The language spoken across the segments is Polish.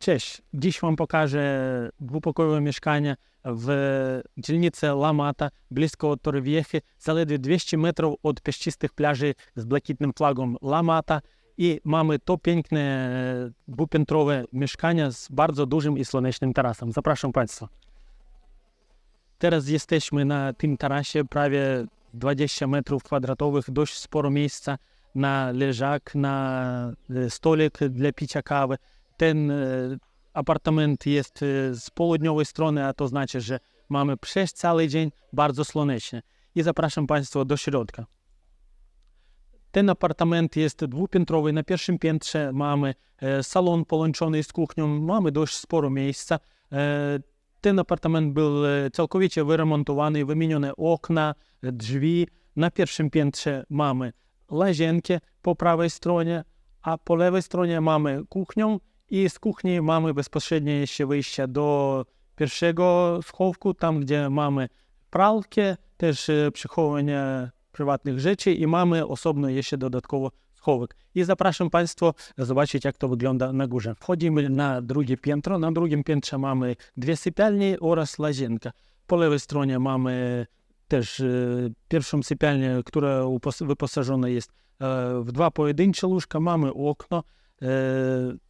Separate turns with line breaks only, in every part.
Cześć, dziś Wam pokażę dwupokojowe mieszkanie w dzielnicy Lamata, blisko Torrewiechy, zaledwie 200 metrów od piaszczystych plaży z błękitnym flagą Lamata. I mamy to piękne dwupiętrowe mieszkanie z bardzo dużym i słonecznym tarasem. Zapraszam Państwa. Teraz jesteśmy na tym tarasie, prawie 20 metrów kwadratowych, dość sporo miejsca na leżak, na e, stolik dla picia kawy. Ten e, apartament jest e, z południowej strony, a to znaczy, że mamy przez cały dzień bardzo słonecznie. I zapraszam Państwa do środka. Ten apartament jest dwupiętrowy. Na pierwszym piętrze mamy e, salon połączony z kuchnią, mamy dość sporo miejsca. Ten apartament był całkowicie wyremontowany, wymienione okna, drzwi. Na pierwszym piętrze mamy łazienkę po prawej stronie, a po lewej stronie mamy kuchnię i z kuchni mamy bezpośrednie jeszcze wyjście do pierwszego schowku, tam gdzie mamy pralkę, też e, przechowywanie prywatnych rzeczy i mamy osobno jeszcze dodatkowo schowek. I zapraszam Państwa zobaczyć, jak to wygląda na górze. Wchodzimy na drugie piętro. Na drugim piętrze mamy dwie sypialnie oraz łazienka. Po lewej stronie mamy też e, pierwszą sypialnię, która wyposażona jest e, w dwa pojedyncze łóżka. Mamy okno. E,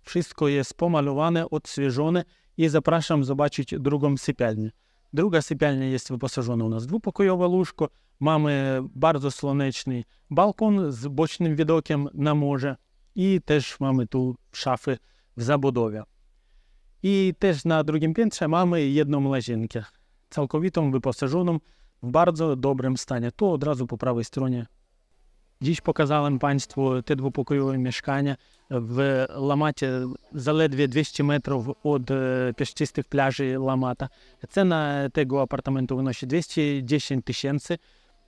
wszystko jest pomalowane, odświeżone i zapraszam zobaczyć drugą sypialnię. Druga sypialnia jest wyposażona u nas w dwupokojowe łóżko. Mamy bardzo słoneczny balkon z bocznym widokiem na morze i też mamy tu szafy w zabudowie. I też na drugim piętrze mamy jedną łazienkę, całkowitą, wyposażoną w bardzo dobrym stanie. Tu od razu po prawej stronie. Dziś pokazałem Państwu te dwupokojowe mieszkania w Lamacie, zaledwie 200 metrów od e, piaszczystych plaży Lamata. Cena tego apartamentu wynosi 210 tysięcy.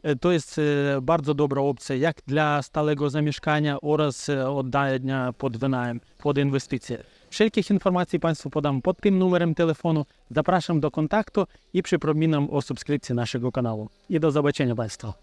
E, To jest e, bardzo dobra opcja jak dla stałego zamieszkania oraz oddania pod wynajem, pod inwestycje. Wszelkich informacji Państwu podam pod tym numerem telefonu. Zapraszam do kontaktu i przypominam o subskrypcji naszego kanału. I do zobaczenia Państwa.